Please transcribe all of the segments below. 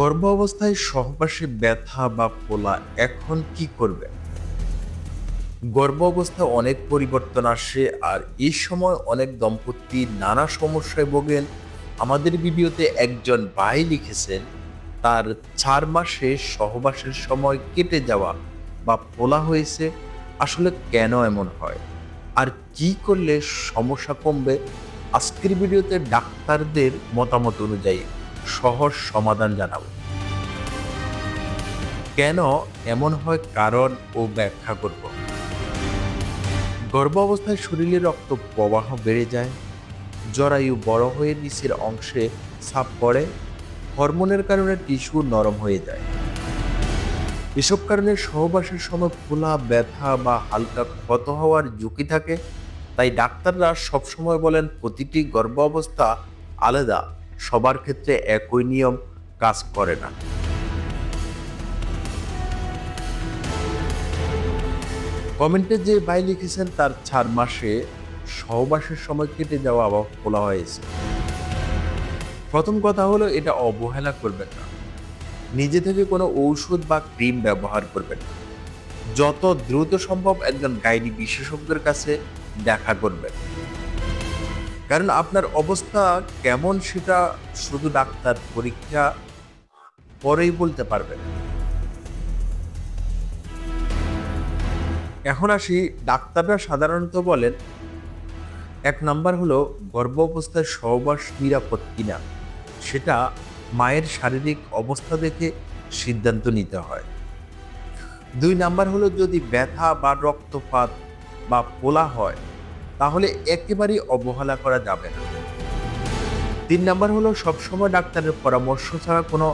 গর্ভ অবস্থায় সহবাসে ব্যথা বা ফোলা এখন কি করবে? গর্ভ অবস্থায় অনেক পরিবর্তন আসে আর এই সময় অনেক দম্পতি নানা সমস্যায় ভোগেন। আমাদের ভিডিওতে একজন ভাই লিখেছেন, তার চার মাসে সহবাসের সময় কেটে যাওয়া বা ফোলা হয়েছে, আসলে কেন এমন হয়? আর কি করলে সমস্যা কমবে? আজকের ভিডিওতে ডাক্তারদের মতামত অনুযায়ী সহজ সমাধান জানাব। কেন এমন হয় কারণ ও ব্যাখ্যা করব। গর্ভ অবস্থায় শরীরে রক্ত প্রবাহ বেড়ে যায়, জরায়ু বড় হয়ে নিচের অংশে ছাপ পড়ে, হরমোনের কারণে টিস্যু নরম হয়ে যায়। এসব কারণে সহবাসের সময় ফোলা ব্যথা বা হালকা ক্ষত হওয়ার ঝুঁকি থাকে, তাই ডাক্তাররা সবসময় বলেন প্রতিটি গর্ভ অবস্থা আলাদা। সবার ক্ষেত্রে একই নিয়ম কাজ করে না। কমেন্টে যে ভাই লিখেছেন, তার চার মাসে সহবাসের সময় কেটে যাওয়া আবার খোলা হয়েছে। প্রথম কথা হলো, এটা অবহেলা করবেন না। নিজে থেকে কোনো ঔষধ বা ক্রিম ব্যবহার করবেন না। যত দ্রুত সম্ভব একজন গাইনি বিশেষজ্ঞের কাছে দেখা করবেন। কারণ আপনার অবস্থা কেমন সেটা শুধু ডাক্তার পরীক্ষা পরেই বলতে পারবেন। এখন আসি ডাক্তাররা সাধারণত বলেন, এক নাম্বার হলো গর্ভ অবস্থায় সহবাস নিরাপদ কিনা, সেটা মায়ের শারীরিক অবস্থা দেখে সিদ্ধান্ত নিতে হয়। দুই নাম্বার হলো যদি ব্যথা বা রক্তপাত বা পোলা হয় তাহলে একেবারেই অবহেলা করা যাবে না। তিন নাম্বার হলো, সবসময় ডাক্তারের পরামর্শ ছাড়া কোনো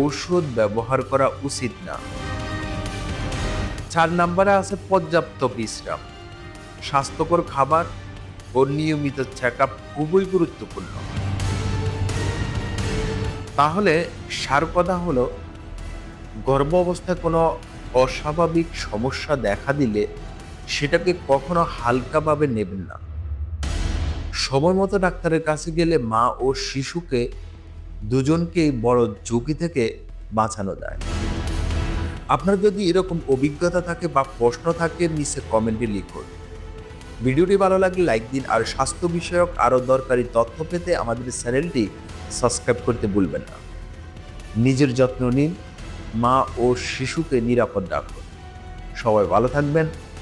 ঔষধ ব্যবহার করা উচিত না। চার নাম্বারে আছে পর্যাপ্ত বিশ্রাম। স্বাস্থ্যকর খাবার ও নিয়মিত চেক আপ খুবই গুরুত্বপূর্ণ। তাহলে সার কথা হলো গর্ভ অবস্থায় কোনো অস্বাভাবিক সমস্যা দেখা দিলে সেটাকে কখনো হালকাভাবে নেবেন না। সময় মতো ডাক্তারের কাছে গেলে মা ও শিশুকে দুজনকেই বড় ঝুঁকি থেকে বাঁচানো যায়। আপনার যদি এরকম অভিজ্ঞতা থাকে বা প্রশ্ন থাকে নিচে কমেন্টে লিখুন। ভিডিওটি ভালো লাগলে লাইক দিন আর স্বাস্থ্য বিষয়ক আরও দরকারি তথ্য পেতে আমাদের চ্যানেলটি সাবস্ক্রাইব করতে ভুলবেন না। নিজের যত্ন নিন, মা ও শিশুকে নিরাপদ রাখুন। সবাই ভালো থাকবেন।